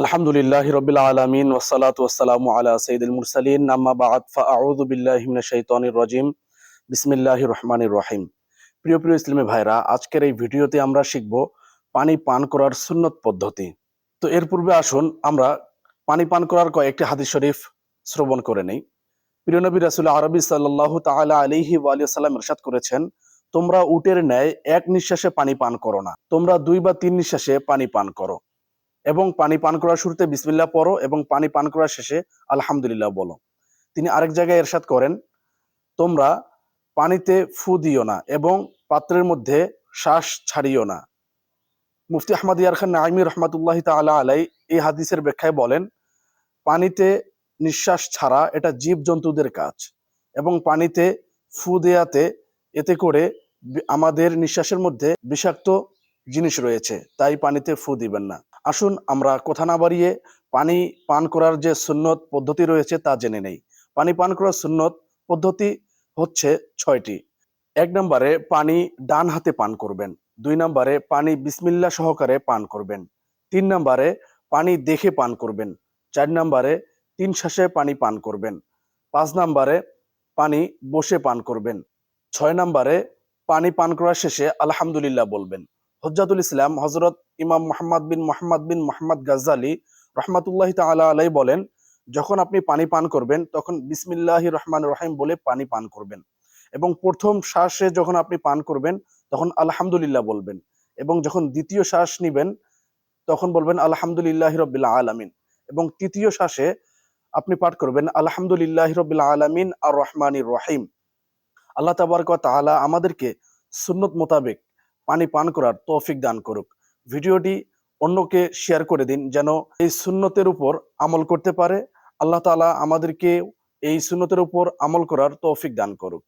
আলহামদুলিল্লাহ রবিল আলমিন ওসালাত ওসালাম আলা সঈদুল মুরসালিন। আম্মা বাদ ফাউযু বিল্লাহি মিনাশ শাইতানির রাজিম। বিসমিল্লাহির রহমানির রহিম। প্রিয় প্রিয় ইসলামী ভাইরা, আজকের এই ভিডিওতে আমরা শিখব পানি পান করার সুন্নত পদ্ধতি। তো এর পূর্বে আসুন, আমরা পানি পান করার কয়েকটি হাদিস শরীফ শ্রবণ করে নেই। প্রিয় নবী রাসুল আরবি সাল্লাহ তাআলা আলাইহি ওয়ালিয়া সাল্লাম ইরশাদ করেছেন, তোমরা উটের ন্যায় এক নিঃশ্বাসে পানি পান করো না। তোমরা দুই বা তিন নিঃশ্বাসে পানি পান করো। এবং পানি পান করার শুরুতে বিসমিল্লাহ পড়ো এবং পানি পান করার শেষে আলহামদুলিল্লাহ বলো। তিনি আরেক জায়গায় এরশাদ করেন, তোমরা পানিতে ফু দিও না এবং পাত্রের মধ্যে শ্বাস ছাড়িও না। মুফতি আহমদ ইয়ার খান নাইমি রহমতুল্লাহ তালা আলাই এই হাদিসের ব্যাখ্যায় বলেন, পানিতে নিঃশ্বাস ছাড়া এটা জীব জন্তুদের কাজ এবং পানিতে ফু দেয়াতে এতে করে আমাদের নিঃশ্বাসের মধ্যে বিষাক্ত জিনিস রয়েছে, তাই পানিতে ফু দিবেন না। আসুন আমরা কথা না বাড়িয়ে পানি পান করার যে সুন্নত পদ্ধতি রয়েছে তা জেনে নেই। পানি পান করার সুন্নত পদ্ধতি হচ্ছে ছয়টি। এক নম্বরে পানি ডান হাতে পান করবেন। দুই নম্বরে পানি বিসমিল্লা সহকারে পান করবেন। তিন নম্বরে পানি দেখে পান করবেন। চার নম্বরে তিন শ্বাসে পানি পান করবেন। পাঁচ নম্বরে পানি বসে পান করবেন। ছয় নম্বরে পানি পান করার শেষে আলহামদুলিল্লাহ বলবেন। হজ্জাতুল ইসলাম হজরত ইমাম মোহাম্মদ বিন মোহাম্মদ বিন মোহাম্মদ গাজ্জালি রহমাতুল্লাহ তাআলা আলাই বলেন, যখন আপনি পানি পান করবেন, তখন বিসমিল্লাহ রহমান রহিম বলে পানি পান করবেন। এবং প্রথম শ্বাসে যখন আপনি পান করবেন, তখন আলহামদুলিল্লাহ বলবেন। এবং যখন দ্বিতীয় শ্বাস নিবেন, তখন বলবেন আলহামদুলিল্লাহ রবিল আলামিন। এবং তৃতীয় শ্বাসে আপনি পাঠ করবেন আলহামদুলিল্লাহ রবিল আলামিন আর রহমানির রহিম। আল্লাহ তাবারক তাআলা আমাদেরকে সুন্নত মোতাবেক পানি পান করার তৌফিক দান করুক। ভিডিওটি অন্যকে শেয়ার করে দিন যেন এই সুন্নতের উপর আমল করতে পারে। আল্লাহ তালা আমাদেরকে এই সুন্নতের উপর আমল করার তৌফিক দান করুক।